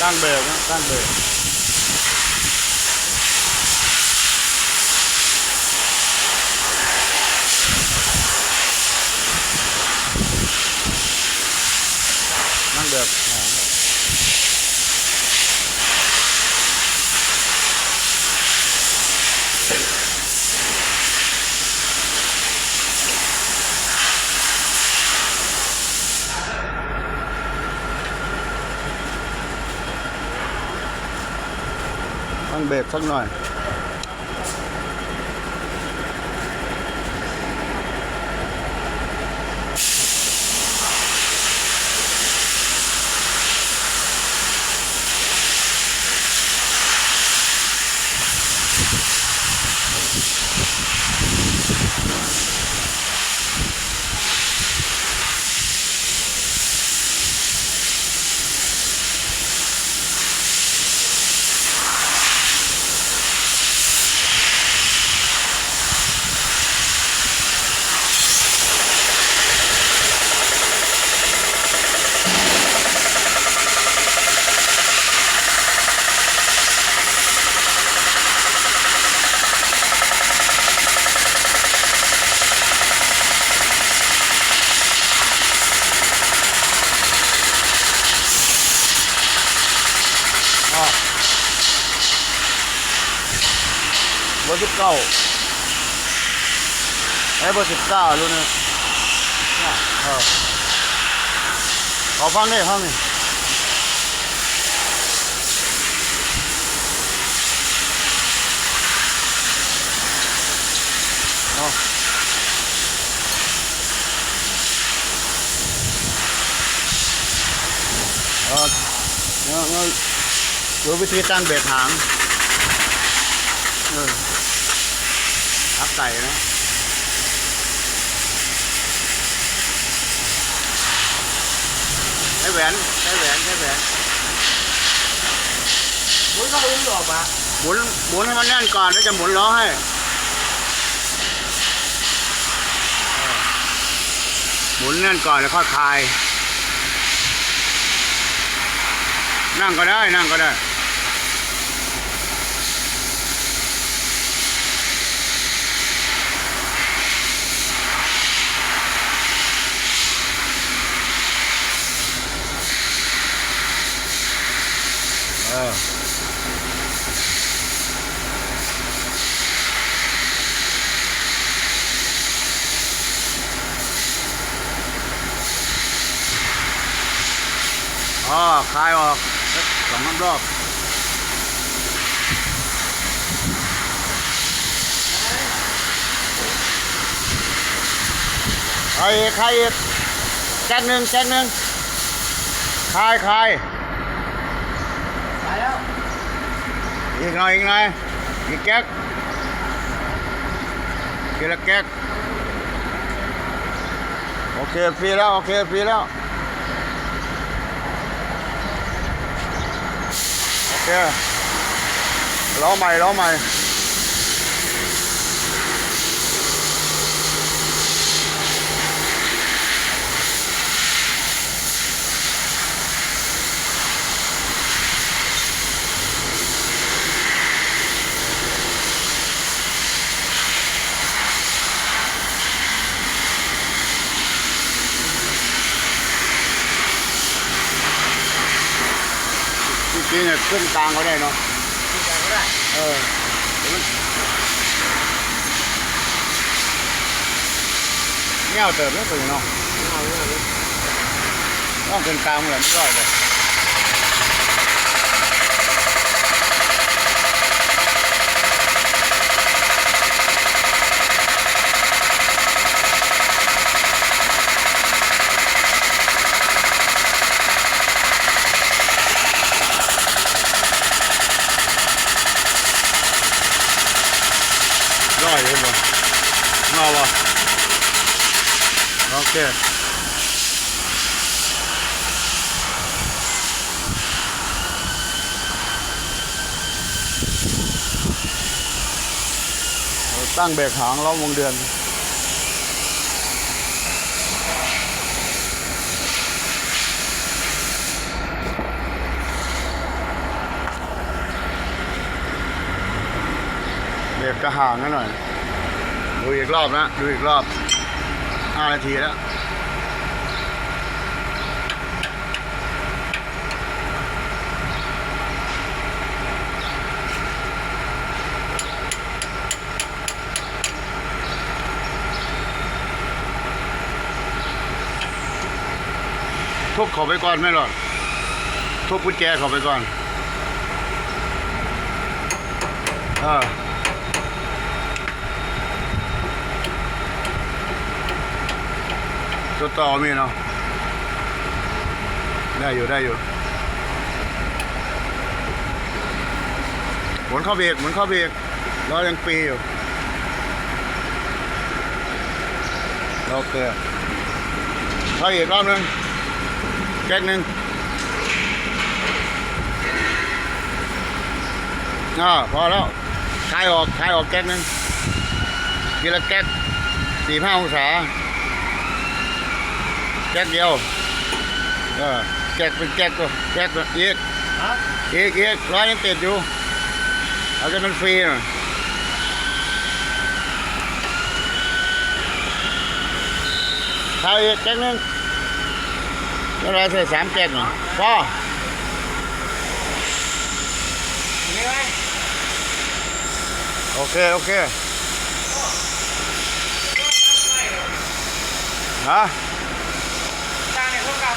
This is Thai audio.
ตั้งเบรกนะตั้งเบรกตั้งเบรก หางตั้งเบรกสักหน่อย ร์สิบเก้าไอ้เบอร์สิบเก้ารู้นะเออขอฟังได้ฟังนี่เออเออดูวิธีตั้งเบรกหาง เออทับไก่นะใช้แหวนใช้แหวนใช้แหวนหมุนเข้าอุ้มออกมาหมุนหมุนให้มันแน่นก่อนแล้วจะหมุนล้อให้เออหมุนแน่นก่อนแล้วค่อยคลาย นั่งก็ได้นั่งก็ได้ อออ๋อคลายออกสองรอบใครอีกใครอีกแจ็คหนึ่งแจ็คหนึ่งคลายคลาย ไปแล้ว อีกหน่อยอีกหน่อยอีกแก๊กทีละแก๊กโอเคฟรีแล้วโอเคฟรีแล้วโอเคล้อใหม่ล้อใหม่ จริงๆเนี่ยขึ้นกลางก็ได้เนาะที่ไหนก็ได้เออเดี๋ยวมันเงี้ยวเติมแล้วตื่นเนาะเอาเรื่องนี้ต้องขึ้นกลางเหมือนไม่รอดเลยร้อย เด้อตั้งเบรกหางรอบวงเดือนเบรกกระห่างนหน่อย ดูอีกรอบนะ ดูอีกรอบ ห้านาทีแล้วทุบเขาไปก่อนไม่หรอกทุบกุญแจเขาไปก่อน เออ ตัวต่อมีเนาะได้อยู่ได้อยู่หมุนเข้าเบรกหมุนเข้าเบรกล้อยังปีอยู่โอเคเข้าอีกรอบนึงแก๊กหนึ่งอ่าพอแล้วคลายออกคลายออกแก๊กหนึ่งทีละแก๊กสี่ห้าองศา ก๊กเดียวเออแก๊กเป็นแก๊กก็แก๊กก็อีกฮะอีกอีกร้อยยังติดอยู่ เอาจะมันฟรีหน่อยคลายอีกแก๊กหนึ่งแล้วเราใส่สามแก๊กหน่อยพอนี่ไหมโอเค โอเคฮะ ต้องกา